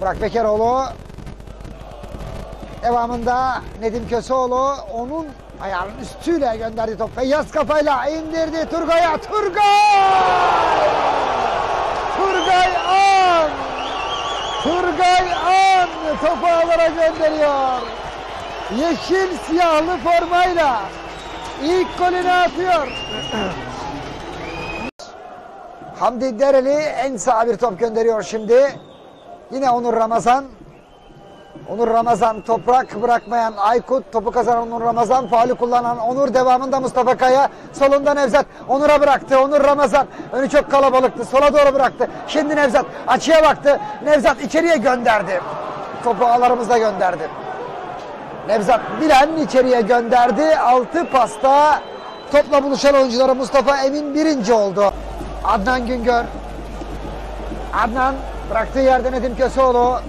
Burak Bekeroğlu. Devamında Nedim Köseoğlu onun ayağının üstüyle gönderdi top. Feyyaz kafayla indirdi Turgay'a. Turgay! Turgay An! Turgay An topu ağlara gönderiyor. Yeşil siyahlı formayla ilk golünü atıyor. Hamdi Dereli en sağa bir top gönderiyor şimdi. Yine Onur Ramazan. Onur Ramazan toprak bırakmayan Aykut topu kazanan Onur Ramazan faulü kullanan Onur devamında Mustafa Kaya solunda Nevzat. Onur'a bıraktı Onur Ramazan. Önü çok kalabalıktı sola doğru bıraktı. Şimdi Nevzat açıya baktı. Nevzat içeriye gönderdi. Topu ağlarımızda gönderdi. Nevzat Bilen içeriye gönderdi. Altı pasta. Topla buluşan oyuncuları Mustafa Emin birinci oldu. Adnan Güngör. Adnan bıraktığı yerde Nedim Köseoğlu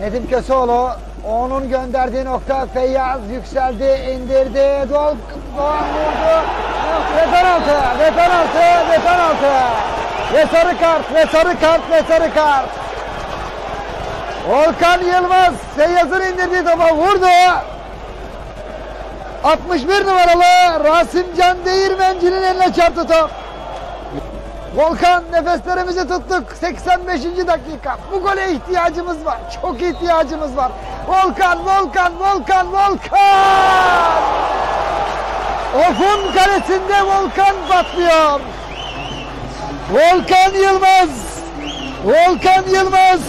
Nedim Köseoğlu onun gönderdiği nokta Feyyaz yükseldi, indirdi. Doğan, Doğan vurdu. Ve penaltı, ve penaltı, ve penaltı. Ve sarı kart, ve sarı kart, ve sarı kart. Volkan Yılmaz Feyyaz'ın indirdiği topa vurdu. 61 numaralı Rasim Can Değirmenci'nin eline çarptı top. Volkan nefeslerimizi tuttuk. 85. dakika. Bu gole ihtiyacımız var. Çok ihtiyacımız var. Volkan, Volkan, Volkan, Volkan! Of'un kalesinde Volkan patlıyor. Volkan Yılmaz. Volkan Yılmaz.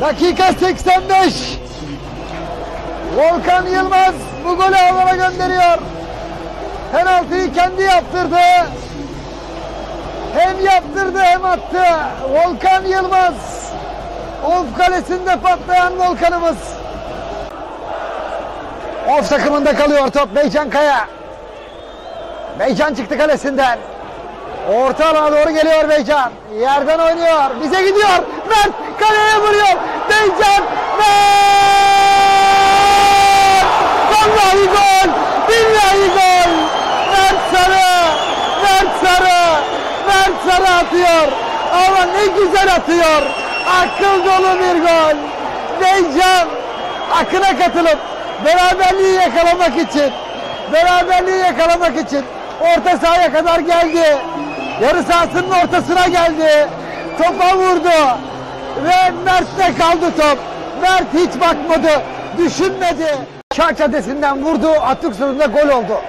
Dakika 85. Volkan Yılmaz bu golü alana gönderiyor. Penaltıyı kendi yaptırdı. Hem yaptırdı hem attı. Volkan Yılmaz. Of kalesinde patlayan Volkan'ımız. Of takımında kalıyor top Beycan Kaya. Beycan çıktı kalesinden. Orta alana doğru geliyor Beycan. Yerden oynuyor. Bize gidiyor. Mert kaleye vuruyor. Beycan. Mert! Vallahi gol. Billahi gol. Mert Sarı. Mert Sarı. Mert Sarı atıyor. Ama ne güzel atıyor. Akıl dolu bir gol. Beycan akına katılıp beraberliği yakalamak için beraberliği yakalamak için orta sahaya kadar geldi. Yarı sahasının ortasına geldi. Topa vurdu. Ve Mert'te kaldı top. Mert hiç bakmadı. Düşünmedi. Caddesinden vurdu. Atık sınırında gol oldu.